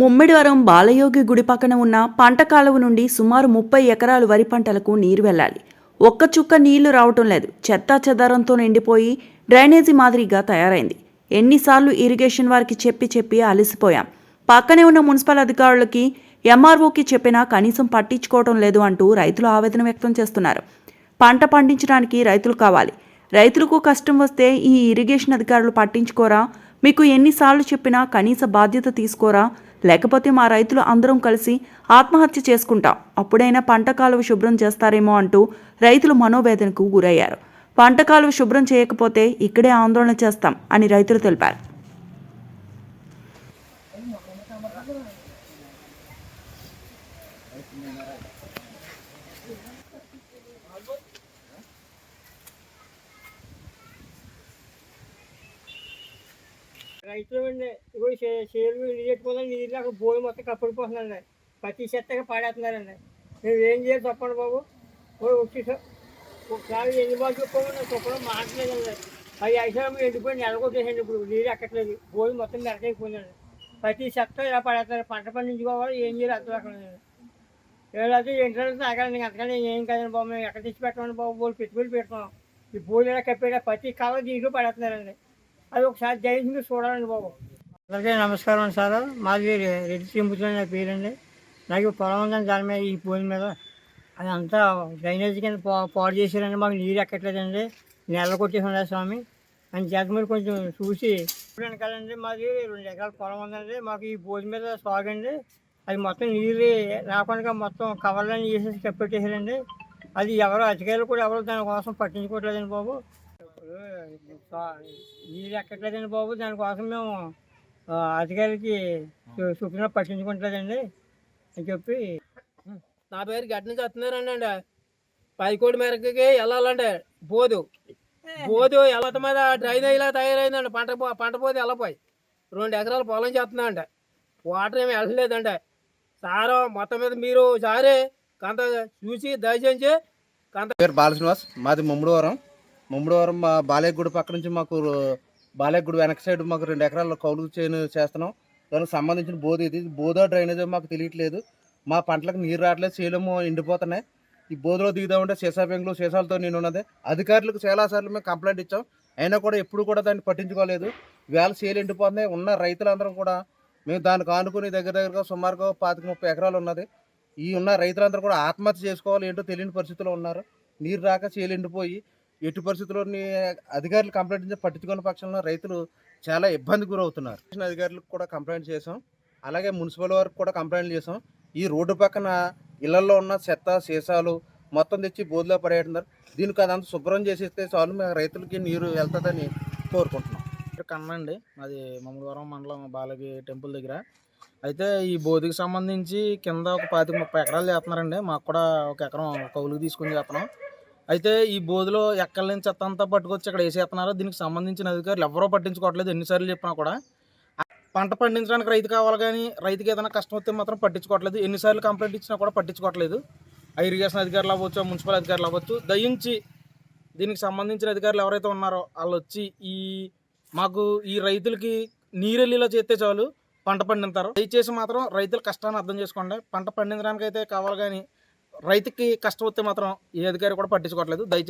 ముమ్మిడివరం బాలయోగి గుడి పక్కన ఉన్న పంట కాలువ నుండి సుమారు ముప్పై ఎకరాలు వరి పంటలకు నీరు వెళ్ళాలి. ఒక్క చుక్క నీళ్ళు రావటం లేదు. చెత్తా చెదారంతో నిండిపోయి డ్రైనేజీ మాదిరిగా తయారైంది. ఎన్నిసార్లు ఇరిగేషన్ వారికి చెప్పి చెప్పి అలసిపోయాం. పక్కనే ఉన్న మున్సిపల్ అధికారులకి ఎంఆర్ఓకి చెప్పినా కనీసం పట్టించుకోవటం లేదు అంటూ రైతులు ఆవేదన వ్యక్తం చేస్తున్నారు. పంట పండించడానికి రైతులు కావాలి. రైతులకు కష్టం వస్తే ఈ ఇరిగేషన్ అధికారులు పట్టించుకోరా? మీకు ఎన్నిసార్లు చెప్పినా కనీస బాధ్యత తీసుకోరా? లేకపోతే మా రైతులు అందరం కలిసి ఆత్మహత్య చేసుకుంటాం అప్పుడైనా పంట కాలువ శుభ్రం చేస్తారేమో అంటూ రైతులు మనోవేదనకు గురయ్యారు. పంట కాలువ శుభ్రం చేయకపోతే ఇక్కడే ఆందోళన చేస్తాం అని రైతులు తెలిపారు. రైతులు అండి ఇగో నీళ్ళు పెట్టుకున్నా నీళ్ళు అక్కడ బోయి మొత్తం కప్పడిపోతుందండి. ప్రతి చెత్తగా పాడేస్తున్నారండి. మేము ఏం చేయాలి చెప్పండి బాబు. ఓ ఒకసారి ఎన్ని బాగా చెప్పమని చెప్పడం మాట్లాడలేదండి అవి ఐదు ఎండిపోయి నెలకొట్టేసండి ఇప్పుడు. నీళ్ళు ఎక్కట్లేదు. భూమి మొత్తం మెరకైపోయిందండి. ప్రతి చెత్త ఇలా పడేస్తారు పంట పండించుకోవాలి ఏం చేయాలి అర్థం అక్కడ ఏదైతే ఇంటర్నెట్ తాగాలండి అంతకంటే ఏం కాదండి బాబు. మేము ఎక్కడ తెచ్చి పెట్టమండి బాబు? బోల్ పెట్టుబడి పెడతాం ఈ భూమి ఇలా కప్పేట ప్రతి కాలం దీంట్లో పడేస్తున్నారండి. అది ఒకసారి జయించి చూడాలండి బాబు. అందరికీ నమస్కారం సార్. మాది రెడ్డి తింపుతున్న నా పేరండి. నాకు పొలం ఉందండి దాని మీద ఈ భూమి మీద అది అంతా డ్రైనేజ్ కింద పా పాడు చేశారండి. మాకు నీరు ఎక్కట్లేదండి. నెల కొట్టేసి స్వామి? అని చేత మీరు కొంచెం చూసి ఇప్పుడు వెనకాలండి మాది రెండు ఎకరాల పొలం ఉందండి. మాకు ఈ పూల మీద సాగండి అది మొత్తం నీరు రాకుండా మొత్తం కవర్లని చేసేసి కప్పెట్టేసారండి అది ఎవరో అధికారులు కూడా ఎవరు దానికోసం పట్టించుకోవట్లేదండి బాబు. నీరు ఎక్కట్లేదండి బాబు. దానికోసం మేము అధికారికి సుప్రీం పట్టించుకుంటలేదండి అని చెప్పి. నా పేరు గట్టి నుంచి వస్తున్నారండి అండి. పైకోడి మేరకి వెళ్ళాలండి. బోదు. బోదు ఎల్లత మీద డ్రైనేజ్ ఇలా తయారైందండి. పంట పో- పంట పోతే వెళ్ళపోయి రెండు ఎకరాలు పొలం చేస్తున్నా అండి. వాటర్ ఏమి వెళ్ళలేదండి. సారు మొత్తం మీద మీరు సారే కంత చూసి దయచేసి కంత పేరు బాలశ్రీనివాస్. మాది ముమ్మడివరం ముమ్మడివారం మా బాలయ్య పక్క నుంచి మాకు బాలయ్య వెనక సైడ్ మాకు రెండు ఎకరాల కౌలు చేను చేస్తున్నాం. దానికి సంబంధించిన బోధ ఇది. బోధ డ్రైనేజ్ మాకు తెలియట్లేదు. మా పంటలకు నీరు రావట్లేదు శీలము ఎండిపోతున్నాయి. ఈ బోధలో దిగుదామంటే సీసా బెంగులు సీసాలతో నేను ఉన్నది. అధికారులకు చాలాసార్లు మేము కంప్లైంట్ ఇచ్చాం. అయినా కూడా ఎప్పుడు కూడా దాన్ని పట్టించుకోలేదు. వేళ సేలు ఎండిపోతున్నాయి. ఉన్న రైతులందరం కూడా మేము దానికి ఆనుకుని దగ్గర దగ్గరగా సుమారుగా పాతిక ముప్పై ఎకరాలు ఉన్నది. ఈ ఉన్న రైతులందరూ కూడా ఆత్మహత్య చేసుకోవాలి ఏంటో తెలియని పరిస్థితిలో ఉన్నారు. నీరు రాక చేలు ఎండిపోయి ఎట్టి పరిస్థితుల్లోని అధికారులు కంప్లైంట్ చేసి పట్టించుకున్న పక్షంలో రైతులు చాలా ఇబ్బంది గురవుతున్నారు. అధికారులకు కూడా కంప్లైంట్ చేసాం అలాగే మున్సిపల్ వారికి కూడా కంప్లైంట్ చేసాం ఈ రోడ్డు పక్కన ఇళ్ళలో ఉన్న చెత్త సీసాలు మొత్తం తెచ్చి బోధిలో పడేస్తున్నారు. దీనికి అదంతా శుభ్రం చేసేస్తే చాలు మేము రైతులకి నీరు వెళ్తుందని కోరుకుంటున్నాం. పేరు కన్న అండి. మాది మమ్మడివరం మండలం బాలకి టెంపుల్ దగ్గర. అయితే ఈ బోధికి సంబంధించి కింద ఒక పాతిక ముప్పై ఎకరాలు చేస్తున్నారండి. మాకు కూడా ఒక ఎకరం కౌలుకి తీసుకుని చేస్తున్నాం. అయితే ఈ బోధిలో ఎక్కడి నుంచి చెత్త అంతా పట్టుకొచ్చి ఇక్కడ వేసేస్తున్నారో దీనికి సంబంధించిన అధికారులు ఎవరో పట్టించుకోవట్లేదు ఎన్నిసార్లు చెప్పినా కూడా. పంట పండించడానికి రైతు కావాలి కానీ రైతుకి ఏదైనా కష్టం వస్తే మాత్రం పట్టించుకోవట్లేదు. ఎన్నిసార్లు కంప్లైంట్ ఇచ్చినా కూడా పట్టించుకోవట్లేదు. ఇరిగేషన్ అధికారులు అవ్వచ్చు మున్సిపల్ అధికారులు అవ్వచ్చు దయించి దీనికి సంబంధించిన అధికారులు ఎవరైతే ఉన్నారో వాళ్ళు వచ్చి ఈ మాకు ఈ రైతులకి నీరెల్లిలో చేస్తే చాలు పంట పండిస్తారు దయచేసి మాత్రం రైతుల కష్టాన్ని అర్థం చేసుకోండి. పంట పండించడానికి అయితే కావాలి కానీ రైతుకి కష్టం వస్తే మాత్రం ఏ అధికారి కూడా పట్టించుకోవట్లేదు. దయచేసి